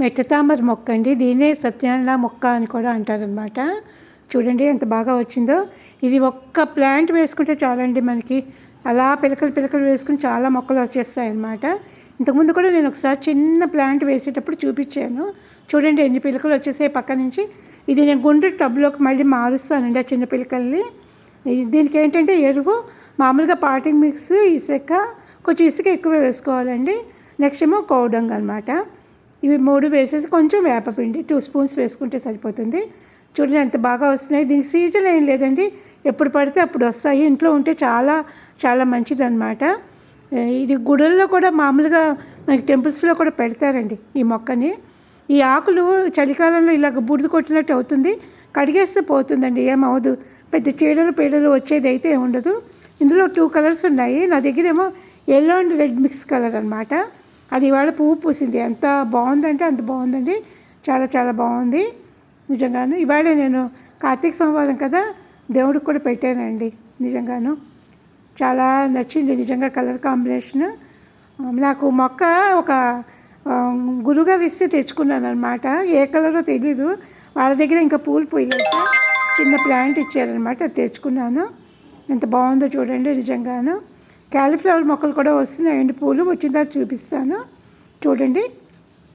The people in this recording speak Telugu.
మెట్టతామర మొక్క అండి. దీన్నే సత్యనారాయణ మొక్క అని కూడా అంటారనమాట చూడండి ఎంత బాగా వచ్చిందో. ఇది ఒక్క ప్లాంట్ వేసుకుంటే చాలండి మనకి. అలా పిలకలు పిలకలు వేసుకుని చాలా మొక్కలు వచ్చేస్తాయి అన్నమాట ఇంతకుముందు కూడా నేను ఒకసారి చిన్న ప్లాంట్ వేసేటప్పుడు చూపించాను. చూడండి ఎన్ని పిలకలు వచ్చేసాయి పక్క నుంచి. ఇది నేను గుండ్రు టబ్లోకి మళ్ళీ మారుస్తానండి ఆ చిన్న పిలకల్ని. దీనికి ఏంటంటే ఎరువు మామూలుగా పాటింగ్ మిక్స్ ఇసుక కొంచెం ఇసుక ఎక్కువ వేసుకోవాలండి. నెక్స్ట్ ఏమో కౌడంగ్ అనమాట ఇవి మూడు వేసేసి కొంచెం వేపపిండి టూ స్పూన్స్ వేసుకుంటే సరిపోతుంది. చూడండి ఎంత బాగా వస్తున్నాయి. దీనికి సీజన్ ఏం లేదండి. ఎప్పుడు పడితే అప్పుడు వస్తాయి. ఇంట్లో ఉంటే చాలా చాలా మంచిదన్నమాట. ఇది గుడుల్లో కూడా మామూలుగా మనకి టెంపుల్స్లో కూడా పెడతారండి ఈ మొక్కని. ఈ ఆకులు చలికాలంలో ఇలాగ బూడిద కొట్టినట్టు అవుతుంది. కడిగేస్తే పోతుందండి. ఏమవదు పెద్ద చీడలు పీడలు వచ్చేది అయితే ఉండదు. ఇందులో టూ కలర్స్ ఉన్నాయి. నా దగ్గర ఏమో yellow and red mix colour అనమాట అది ఇవాళ పువ్వు పూసింది. ఎంత బాగుందంటే అంత బాగుందండి. చాలా చాలా బాగుంది. నిజంగాను. ఇవాళ నేను కార్తీక సోమవారం కదా దేవుడికి కూడా పెట్టానండి. నిజంగాను. చాలా నచ్చింది నిజంగా కలర్ కాంబినేషన్. నాకు మొక్క ఒక గురుగారు ఇస్తే తెచ్చుకున్నాను అనమాట ఏ కలరో తెలీదు. వాళ్ళ దగ్గర ఇంకా పూలు పోయలేదు చిన్న ప్లాంట్ ఇచ్చారనమాట అది తెచ్చుకున్నాను. ఎంత బాగుందో చూడండి నిజంగాను. క్యాలీఫ్లవర్ మొక్కలు కూడా వస్తున్నాయండి. పూలు వచ్చిన తర్వాత చూపిస్తాను. చూడండి.